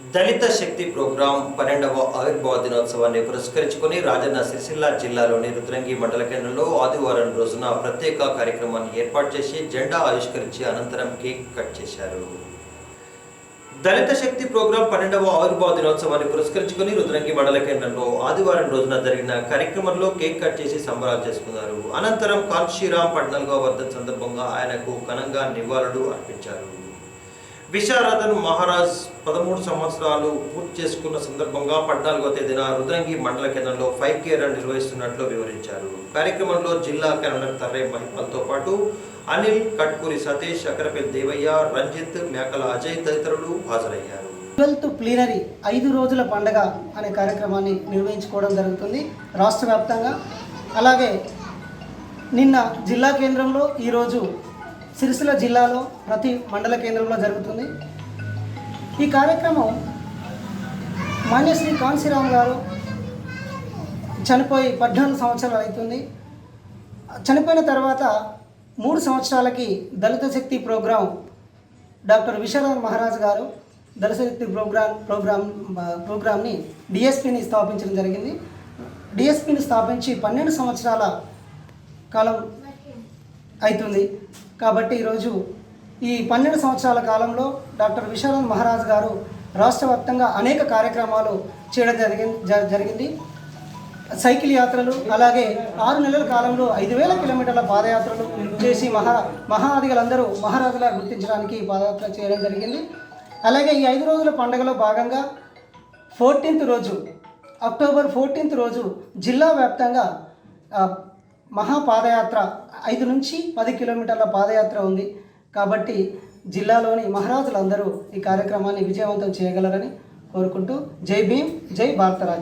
దళిత Shakti programme పన్నెండవ ఆవిర్భావ దినోత్సవాన్ని పురస్కరించుకొని రాజన్న సిరిసిల్ల జిల్లాలోని రుద్రంగి మండల కేంద్రంలో ఆదివారం రోజున ప్రత్యేక కార్యక్రమాన్ని ఏర్పాటు చేసి జెండా ఆవిష్కరించి అనంతరం కేక్ కట్ చేశారు. దళిత శక్తి ప్రోగ్రాం పన్నెండవ ఆవిర్భావ దినోత్సవాన్ని పురస్కరించుకొని రుద్రంగి మండల కేంద్రంలో ఆదివారం రోజున జరిగిన కార్యక్రమంలో కేక్ కట్ చేసి సంబరాలు చేసుకున్నారు. అనంతరం కాన్షీరామ్ పద్నాలుగవ వర్ధన్ సందర్భంగా ఆయనకు ఘనంగా నివాళులు అర్పించారు. విశారదన్ మహారాజ్ పదమూడు సంవత్సరాలు పూర్తి చేసుకున్న సందర్భంగా పద్నాలుగో తేదీన రుద్రంగి మండల కేంద్రంలో ఫైవ్ కేర్ నిర్వహిస్తున్నట్లు వివరించారు. కార్యక్రమంలో జిల్లా కన్వీనర్ తర్రే మహిమల్తో పాటు అనిల్ కట్కూరి సతీష్ అకరపల్లి దేవయ్య రంజిత్ మేకల అజయ్ తదితరులు హాజరయ్యారు. ట్వెల్త్ ప్లీనరీ ఐదు రోజుల పండగ అనే కార్యక్రమాన్ని నిర్వహించుకోవడం జరుగుతుంది రాష్ట్ర వ్యాప్తంగా. అలాగే నిన్న జిల్లా కేంద్రంలో ఈరోజు సిరిసిల్ల జిల్లాలో ప్రతి మండల కేంద్రంలో జరుగుతుంది. ఈ కార్యక్రమం మాన్యశ్రీ కాంశీరామ్ గారు చనిపోయి పద్నాలుగు సంవత్సరాలు అవుతుంది. చనిపోయిన తర్వాత మూడు సంవత్సరాలకి దళిత శక్తి ప్రోగ్రాం డాక్టర్ విశ్వనాథ్ మహారాజ్ గారు దళిత శక్తి ప్రోగ్రామ్ ప్రోగ్రామ్ ప్రోగ్రామ్ని డిఎస్పిని స్థాపించడం జరిగింది. డిఎస్పిని స్థాపించి పన్నెండు సంవత్సరాల కాలం అవుతుంది. కాబట్టి ఈరోజు ఈ పన్నెండు సంవత్సరాల కాలంలో డాక్టర్ విశ్వనాథ్ మహారాజ్ గారు రాష్ట్ర వ్యాప్తంగా అనేక కార్యక్రమాలు చేయడం జరిగింది జ- జరిగింది. సైకిల్ యాత్రలు అలాగే ఆరు నెలల కాలంలో ఐదు వేల కిలోమీటర్ల పాదయాత్రలు చేసి మహా మహాదిగలందరూ మహారాజులా గుర్తించడానికి పాదయాత్ర చేయడం జరిగింది. అలాగే ఈ ఐదు రోజుల పండుగలో భాగంగా ఫోర్టీన్త్ రోజు అక్టోబర్ ఫోర్టీన్త్ రోజు జిల్లా వ్యాప్తంగా మహాపాదయాత్ర మహా పాదయాత్ర ఐదు నుంచి పది కిలోమీటర్ల పాదయాత్ర ఉంది. కాబట్టి జిల్లాలోని మహారాజులందరూ ఈ కార్యక్రమాన్ని విజయవంతం చేయగలరని కోరుకుంటూ జై భీమ్ జై భారతరాజ్యం